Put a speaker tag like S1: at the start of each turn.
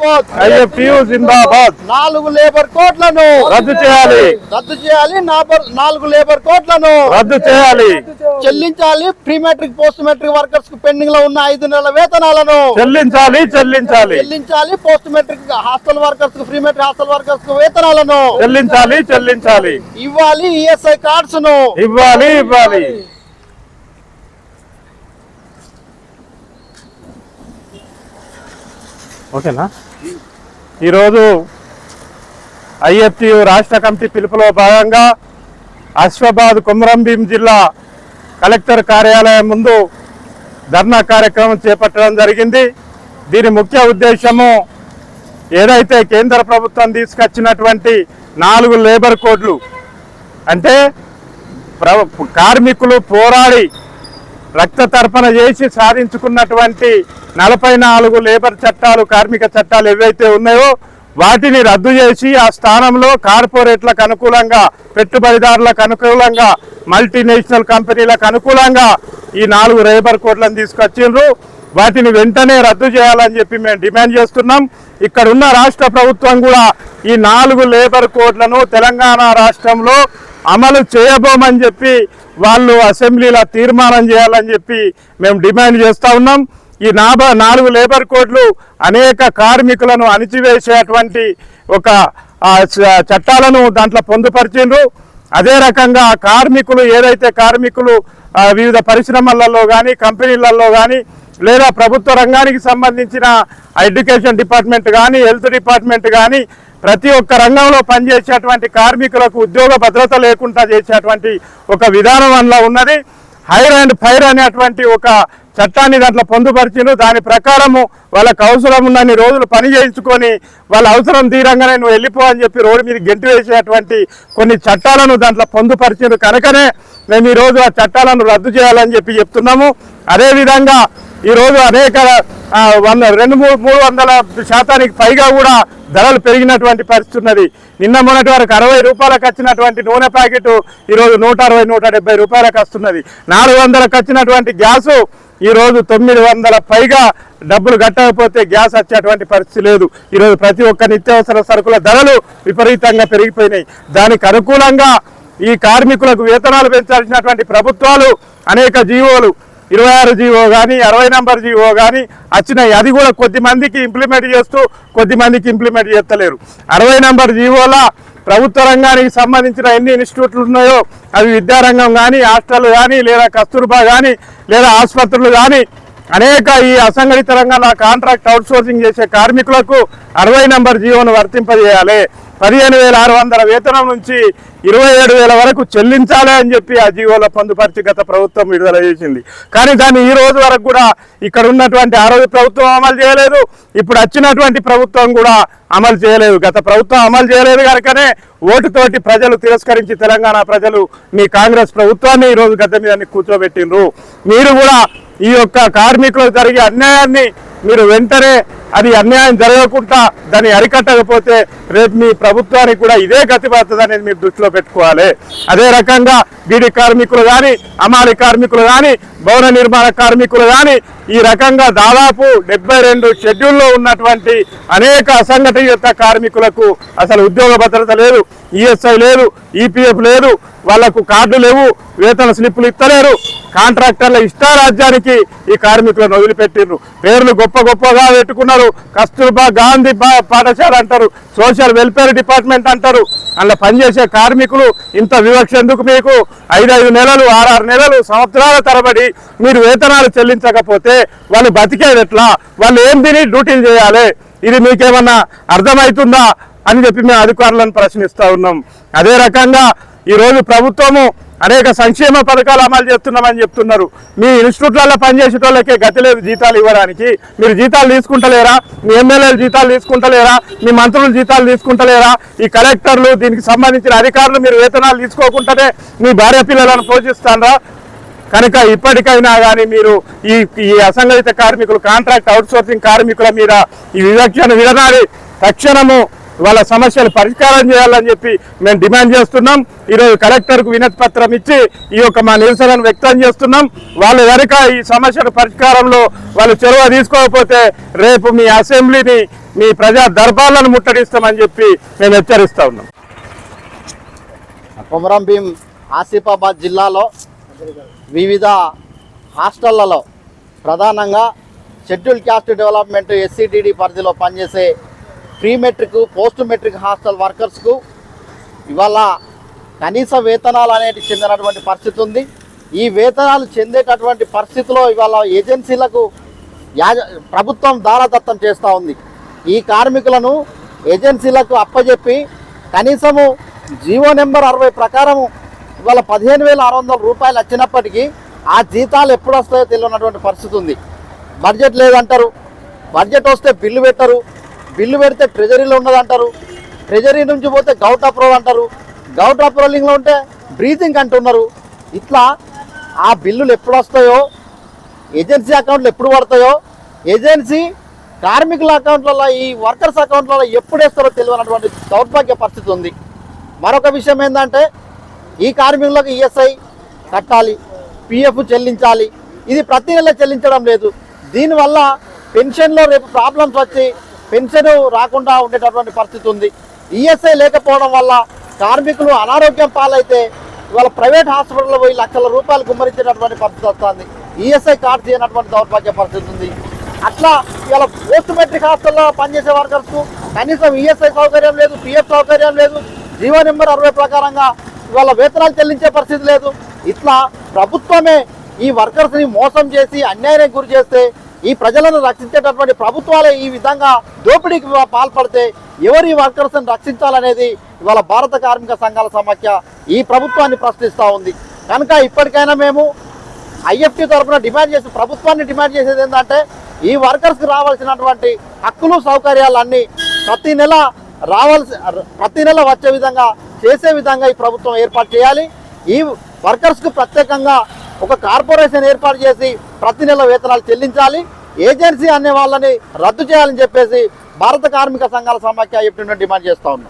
S1: జిందాబాద్.
S2: IFTU జిందాబాద్.
S1: నాలుగు labour కోట్లను
S2: రద్దు చేయాలి.
S1: రద్దు చేయాలి. నాలుగు లేబర్ కోట్లను
S2: రద్దు చేయాలి.
S1: చెల్లించాలి. ప్రీ మెట్రిక్ పోస్ట్ మెట్రిక్ వర్కర్స్కు పెండింగ్లో ఉన్న ఐదు నెలల వేతనాలను
S2: చెల్లించాలి చెల్లించాలి.
S1: చెల్లించాలి. పోస్ట్ మెట్రిక్ హాస్టల్ వర్కర్స్కు ఫ్రీ మెట్రిక్ హాస్టల్ వర్కర్స్కు వేతనాలను
S2: చెల్లించాలి చెల్లించాలి.
S1: ఇవ్వాలి ఈఎస్ఐ కార్డ్స్ను
S2: ఇవ్వాలి ఇవ్వాలి. ఓకేనా? ఈరోజు ఐఎఫ్టియు రాష్ట్ర కమిటీ పిలుపులో భాగంగా అశ్వాబాద్ కుమరంభీం జిల్లా కలెక్టర్ కార్యాలయం ముందు ధర్నా కార్యక్రమం చేపట్టడం జరిగింది. దీని ముఖ్య ఉద్దేశము ఏదైతే కేంద్ర ప్రభుత్వం తీసుకొచ్చినటువంటి నాలుగు లేబర్ కోడ్లు అంటే ప్ర- కార్మికులు పోరాడి రక్త తర్పణ చేసి సాధించుకున్నటువంటి నలభై నాలుగు లేబర్ చట్టాలు కార్మిక చట్టాలు ఏవైతే ఉన్నాయో వాటిని రద్దు చేసి ఆ స్థానంలో కార్పొరేట్లకు అనుకూలంగా పెట్టుబడిదారులకు అనుకూలంగా మల్టీనేషనల్ కంపెనీలకు అనుకూలంగా ఈ నాలుగు లేబర్ కోడ్లను తీసుకొచ్చిండ్రు. వాటిని వెంటనే రద్దు చేయాలని చెప్పి మేము డిమాండ్ చేస్తున్నాం. ఇక్కడ ఉన్న రాష్ట్ర ప్రభుత్వం కూడా ఈ నాలుగు లేబర్ కోడ్లను తెలంగాణ రాష్ట్రంలో అమలు చేయబోమని చెప్పి వాళ్ళు అసెంబ్లీలో తీర్మానం చేయాలని చెప్పి మేము డిమాండ్ చేస్తూ ఉన్నాం. ఈ నాభా నాలుగు లేబర్ కోడ్లు అనేక కార్మికులను అణిచివేసేటువంటి ఒక చ- చట్టాలను దాంట్లో పొందుపరిచిండ్రు. అదే రకంగా కార్మికులు ఏదైతే కార్మికులు వివిధ పరిశ్రమలలో కానీ కంపెనీలలో కానీ లేదా ప్రభుత్వ రంగానికి సంబంధించిన ఎడ్యుకేషన్ డిపార్ట్మెంట్ కానీ హెల్త్ డిపార్ట్మెంట్ కానీ ప్రతి ఒక్క రంగంలో పనిచేసేటువంటి కార్మికులకు ఉద్యోగ భద్రత లేకుండా చేసేటువంటి ఒక విధానం అందులో ఉన్నది. హైర్ అండ్ ఫైర్ అనేటువంటి ఒక చట్టాన్ని దాంట్లో పొందుపరిచిండు దాని ప్రకారము వాళ్ళకు అవసరం ఉన్నన్ని రోజులు పని చేయించుకొని వాళ్ళ అవసరం తీరంగానే నువ్వు వెళ్ళిపో అని చెప్పి రోడ్డు మీద గెంటు వేసేటువంటి కొన్ని చట్టాలను దాంట్లో పొందుపరిచిండు కనుకనే మేము ఈరోజు ఆ చట్టాలను రద్దు చేయాలని చెప్పి చెప్తున్నాము. అదేవిధంగా ఈరోజు అనేక వంద రెండు మూడు మూడు వందల శాతానికి పైగా కూడా ధరలు పెరిగినటువంటి పరిస్థితి ఉన్నది. నిన్న మొన్నటి వరకు అరవై రూపాయలకు వచ్చినటువంటి నూనె ప్యాకెట్ ఈరోజు నూట అరవై నూట డెబ్బై రూపాయలకు వస్తున్నది. నాలుగు వందలకు వచ్చినటువంటి గ్యాసు ఈరోజు తొమ్మిది వందల పైగా డబ్బులు కట్టకపోతే గ్యాస్ వచ్చేటువంటి పరిస్థితి లేదు. ఈరోజు ప్రతి ఒక్క నిత్యావసర సరుకుల ధరలు విపరీతంగా పెరిగిపోయినాయి. దానికి అనుకూలంగా ఈ కార్మికులకు వేతనాలు పెంచాల్సినటువంటి ప్రభుత్వాలు అనేక జీవోలు ఇరవై ఆరు జీవో కానీ అరవై నంబర్ జీవో కానీ వచ్చినాయి. అది కూడా కొద్ది మందికి ఇంప్లిమెంట్ చేస్తూ కొద్ది మందికి ఇంప్లిమెంట్ చేస్తలేరు. అరవై నంబర్ జీవోల ప్రభుత్వ రంగానికి సంబంధించిన ఎన్ని ఇన్స్టిట్యూట్లు ఉన్నాయో అవి విద్యారంగం కానీ హాస్టల్ కానీ లేదా కస్తూర్బా కానీ లేదా ఆసుపత్రులు కానీ అనేక ఈ అసంఘటిత రంగంలో కాంట్రాక్ట్ అవుట్సోర్సింగ్ చేసే కార్మికులకు అరవై నంబర్ జీవోను వర్తింపజేయాలి. పదిహేను వేల ఆరు వందల వేతనం నుంచి ఇరవై ఏడు వేల వరకు చెల్లించాలి అని చెప్పి ఆ జీవోలో పొందుపరిచి గత ప్రభుత్వం విడుదల చేసింది. కానీ దాన్ని ఈ రోజు వరకు కూడా ఇక్కడ ఉన్నటువంటి ఆ రోజు ప్రభుత్వం అమలు చేయలేదు. ఇప్పుడు వచ్చినటువంటి ప్రభుత్వం కూడా అమలు చేయలేదు. గత ప్రభుత్వం అమలు చేయలేదు కనుకనే ఓటుతోటి ప్రజలు తిరస్కరించి తెలంగాణ ప్రజలు మీ కాంగ్రెస్ ప్రభుత్వాన్ని ఈ రోజు గత మీద కూర్చోబెట్టిండ్రు. మీరు కూడా ఈ యొక్క కార్మికులకు జరిగే అన్యాయాన్ని మీరు వెంటనే అది అన్యాయం జరగకుండా దాన్ని అరికట్టకపోతే రేపు మీ ప్రభుత్వానికి కూడా ఇదే గతి పడుతుంది అనేది మీరు దృష్టిలో పెట్టుకోవాలి. అదే రకంగా బీడీ కార్మికులు కానీ అమాలి కార్మికులు కానీ భవన నిర్మాణ కార్మికులు కానీ ఈ రకంగా దాదాపు డెబ్బై రెండు షెడ్యూల్లో ఉన్నటువంటి అనేక అసంఘటిత కార్మికులకు అసలు ఉద్యోగ భద్రత లేదు ఈఎస్ఐ లేదు ఈపీఎఫ్ లేదు వాళ్ళకు కార్డు లేవు వేతన స్లిప్పులు ఇస్తలేరు. కాంట్రాక్టర్ల ఇష్టారాజ్యానికి ఈ కార్మికులను వదిలిపెట్టిర్రు. పేర్లు గొప్ప గొప్పగా పెట్టుకున్నారు. కస్తూర్బా గాంధీ బా- పాఠశాల అంటారు సోషల్ వెల్ఫేర్ డిపార్ట్మెంట్ అంటారు. అందులో పనిచేసే కార్మికులు ఇంత వివక్ష ఎందుకు మీకు? ఐదైదు నెలలు ఆరారు నెలలు సంవత్సరాల తరబడి మీరు వేతనాలు చెల్లించకపోతే వాళ్ళు బతికేది ఎట్లా? వాళ్ళు ఏం తిని డ్యూటీలు చేయాలి? ఇది మీకేమన్నా అర్థమవుతుందా అని చెప్పి మేము అధికారులను ప్రశ్నిస్తూ ఉన్నాం. అదే రకంగా ఈరోజు ప్రభుత్వము అనేక సంక్షేమ పథకాలు అమలు చేస్తున్నామని చెప్తున్నారు. మీ ఇన్స్టిట్యూట్లలో పనిచేసే వాళ్ళకే గతి లేదు జీతాలు ఇవ్వడానికి. మీరు జీతాలు తీసుకుంటలేరా? మీ ఎమ్మెల్యేలు జీతాలు తీసుకుంటలేరా? మీ మంత్రులు జీతాలు తీసుకుంటలేరా? ఈ కలెక్టర్లు దీనికి సంబంధించిన అధికారులు మీరు వేతనాలు తీసుకోకుండానే మీ భార్య పిల్లలను పోషిస్తారా? కనుక ఇప్పటికైనా కానీ మీరు ఈ ఈ అసంఘటిత కార్మికులు కాంట్రాక్ట్ అవుట్సోర్సింగ్ కార్మికుల మీద ఈ వివక్షను విడనాడి తక్షణము వాళ్ళ సమస్యలు పరిష్కారం చేయాలని చెప్పి మేము డిమాండ్ చేస్తున్నాం. ఈరోజు కలెక్టర్కు వినతి పత్రం ఇచ్చి ఈ యొక్క మా నిరసనను వ్యక్తం చేస్తున్నాం. వాళ్ళు కనుక ఈ సమస్యల పరిష్కారంలో వాళ్ళు చొరవ తీసుకోకపోతే రేపు మీ అసెంబ్లీని మీ ప్రజా దర్బార్లను ముట్టడిస్తామని చెప్పి మేము హెచ్చరిస్తా ఉన్నాం.
S1: కొమరం భీం ఆసిఫాబాద్ జిల్లాలో వివిధ హాస్టళ్ళలో ప్రధానంగా షెడ్యూల్ క్యాస్ట్ డెవలప్మెంట్ ఎస్సీటీడీ పరిధిలో పనిచేసే pre matric post matric hostel వర్కర్స్కు ఇవాళ కనీస వేతనాలు అనేటి చెందినటువంటి పరిస్థితి ఉంది. ఈ వేతనాలు చెందేటటువంటి పరిస్థితిలో ఇవాళ ఏజెన్సీలకు యాజ ప్రభుత్వం దారాదత్తం చేస్తూ ఉంది. ఈ కార్మికులను ఏజెన్సీలకు అప్పజెప్పి కనీసము జీవో నెంబర్ అరవై ప్రకారము ఇవాళ పదిహేను వేల ఆరు వందల రూపాయలు వచ్చినప్పటికీ ఆ జీతాలు ఎప్పుడు వస్తాయో తెలియనటువంటి పరిస్థితి ఉంది. బడ్జెట్ లేదంటారు. బడ్జెట్ వస్తే బిల్లు పెట్టరు. బిల్లు పెడితే ట్రెజరీలో ఉన్నదంటారు. ట్రెజరీ నుంచి పోతే గౌట్ అప్రూవల్ అంటారు. గౌట్ అప్రూవలింగ్లో ఉంటే బ్రీతింగ్ అంటున్నారు. ఇట్లా ఆ బిల్లులు ఎప్పుడు వస్తాయో ఏజెన్సీ అకౌంట్లు ఎప్పుడు పడతాయో ఏజెన్సీ కార్మికుల అకౌంట్లలో ఈ వర్కర్స్ అకౌంట్లలో ఎప్పుడు వేస్తారో తెలియనటువంటి దౌర్భాగ్య పరిస్థితి ఉంది. మరొక విషయం ఏంటంటే ఈ కార్మికులకు ఈఎస్ఐ కట్టాలి పిఎఫ్ చెల్లించాలి. ఇది ప్రతి నెల చెల్లించడం లేదు. దీనివల్ల పెన్షన్లో రేపు ప్రాబ్లమ్స్ వచ్చి పెన్షన్ రాకుండా ఉండేటటువంటి పరిస్థితి ఉంది. ఈఎస్ఐ లేకపోవడం వల్ల కార్మికులు అనారోగ్యం పాలైతే ఇవాళ ప్రైవేట్ హాస్పిటల్లో పోయి లక్షల రూపాయలు గుమ్మరించేటటువంటి పరిస్థితి వస్తుంది. ఈఎస్ఐ కార్డు చేయనటువంటి దౌర్భాగ్య పరిస్థితి ఉంది. అట్లా ఇవాళ పోస్ట్ మెట్రిక్ హాస్టల్లో పనిచేసే వర్కర్స్కు కనీసం ఈఎస్ఐ సౌకర్యం లేదు పిఎఫ్ సౌకర్యం లేదు. జీవో నెంబర్ అరవై ప్రకారంగా వాళ్ళ వేతనాలు చెల్లించే పరిస్థితి లేదు. ఇట్లా ప్రభుత్వమే ఈ వర్కర్స్ని మోసం చేసి అన్యాయానికి గురి చేస్తే ఈ ప్రజలను రక్షించేటటువంటి ప్రభుత్వాలే ఈ విధంగా దోపిడీకి పాల్పడితే ఎవరు ఈ వర్కర్స్ని రక్షించాలనేది ఇవాళ భారత కార్మిక సంఘాల సమాఖ్య ఈ ప్రభుత్వాన్ని ప్రశ్నిస్తూ ఉంది. కనుక ఇప్పటికైనా మేము ఐఎఫ్టీ తరఫున డిమాండ్ చేసి ప్రభుత్వాన్ని డిమాండ్ చేసేది ఏంటంటే ఈ వర్కర్స్కి రావాల్సినటువంటి హక్కులు సౌకర్యాలన్నీ ప్రతి నెల రావాల్సి ప్రతి నెల వచ్చే విధంగా చేసే విధంగా ఈ ప్రభుత్వం ఏర్పాటు చేయాలి. ఈ వర్కర్స్కు ప్రత్యేకంగా ఒక కార్పొరేషన్ ఏర్పాటు చేసి ప్రతి నెల వేతనాలు చెల్లించాలి. ఏజెన్సీ అనే వాళ్ళని రద్దు చేయాలని చెప్పేసి భారత కార్మిక సంఘాల సమాఖ్య డిమాండ్ చేస్తా ఉన్నాం